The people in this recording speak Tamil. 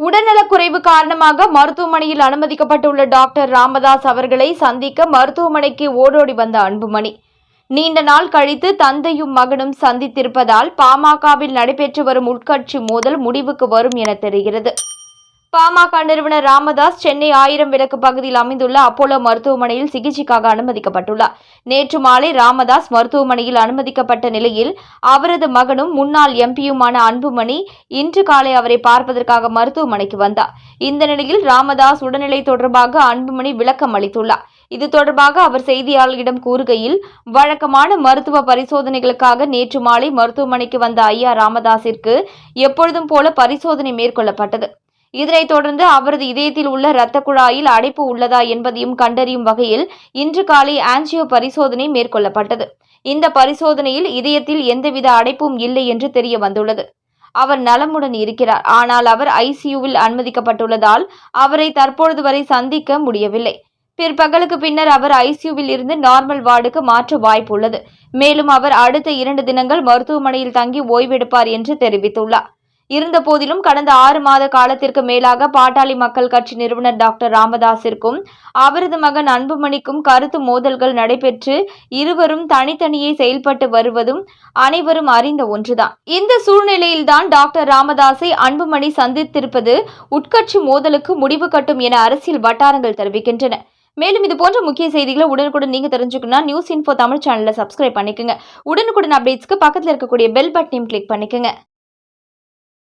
உடல்நலக்குறைவு காரணமாக மருத்துவமனையில் அனுமதிக்கப்பட்டுள்ள டாக்டர் ராமதாஸ் அவர்களை சந்திக்க மருத்துவமனைக்கு ஓடோடி வந்த அன்புமணி. நீண்ட நாள் கழித்து தந்தையும் மகனும் சந்தித்திருப்பதால் பாமகவில் நடைபெற்று வரும் உட்கட்சி மோதல் முடிவுக்கு வரும் என தெரிகிறது. பாமக நிறுவனர் ராமதாஸ் சென்னை ஆயிரம் விளக்கு பகுதியில் அமைந்துள்ள அப்போலோ மருத்துவமனையில் சிகிச்சைக்காக அனுமதிக்கப்பட்டுள்ளார். நேற்று மாலை ராமதாஸ் மருத்துவமனையில் அனுமதிக்கப்பட்ட நிலையில் அவரது மகனும் முன்னாள் எம்பியுமான அன்புமணி இன்று காலை அவரை பார்ப்பதற்காக மருத்துவமனைக்கு வந்தார். இந்த நிலையில் ராமதாஸ் உடல்நிலை தொடர்பாக அன்புமணி விளக்கம் அளித்துள்ளார். இது தொடர்பாக அவர் செய்தியாளர்களிடம் கூறுகையில் வழக்கமான மருத்துவ பரிசோதனைகளுக்காக நேற்று மாலை மருத்துவமனைக்கு வந்த ஐயா ராமதாஸிற்கு எப்பொழுதும் போல பரிசோதனை மேற்கொள்ளப்பட்டது. இதனைத் தொடர்ந்து அவரது இதயத்தில் உள்ள இரத்த குழாயில் அடைப்பு உள்ளதா என்பதையும் கண்டறியும் வகையில் இன்று காலை ஆன்ஜியோ பரிசோதனை மேற்கொள்ளப்பட்டது. இந்த பரிசோதனையில் இதயத்தில் எந்தவித அடைப்பும் இல்லை என்று தெரிய வந்துள்ளது. அவர் நலமுடன் இருக்கிறார். ஆனால் அவர் ஐசியூவில் அனுமதிக்கப்பட்டுள்ளதால் அவரை தற்பொழுது வரை சந்திக்க முடியவில்லை. பிற்பகலுக்கு பின்னர் அவர் ஐசியூவில் இருந்து நார்மல் வார்டுக்கு மாற்ற வாய்ப்புள்ளது. மேலும் அவர் அடுத்த இரண்டு தினங்கள் மருத்துவமனையில் தங்கி ஓய்வெடுப்பார் என்று தெரிவித்துள்ளார். இருந்தபோதிலும் கடந்த ஆறு மாத காலத்திற்கு மேலாக பாட்டாளி மக்கள் கட்சி நிறுவனர் டாக்டர் ராமதாஸிற்கும் அவரது மகன் அன்புமணிக்கும் கருத்து மோதல்கள் நடைபெற்று இருவரும் தனித்தனியே செயல்பட்டு வருவதும் அனைவரும் அறிந்த ஒன்றுதான். இந்த சூழ்நிலையில்தான் டாக்டர் ராமதாஸை அன்புமணி சந்தித்திருப்பது உட்கட்சி மோதலுக்கு முடிவு கட்டும் என அரசியல் வட்டாரங்கள் தெரிவிக்கின்றன. மேலும் இது போன்ற முக்கிய செய்திகளை உடனுக்குடன் நீங்க தெரிஞ்சுக்கணும்னா நியூஸ் இன்ஃபோ தமிழ் சேனலை சப்ஸ்கிரைப் பண்ணிக்கோங்க. உடனுக்குடன் அப்டேட்ஸ்க்கு பக்கத்தில் இருக்கக்கூடிய பெல் பட்டனையும் கிளிக் பண்ணிக்கோங்க.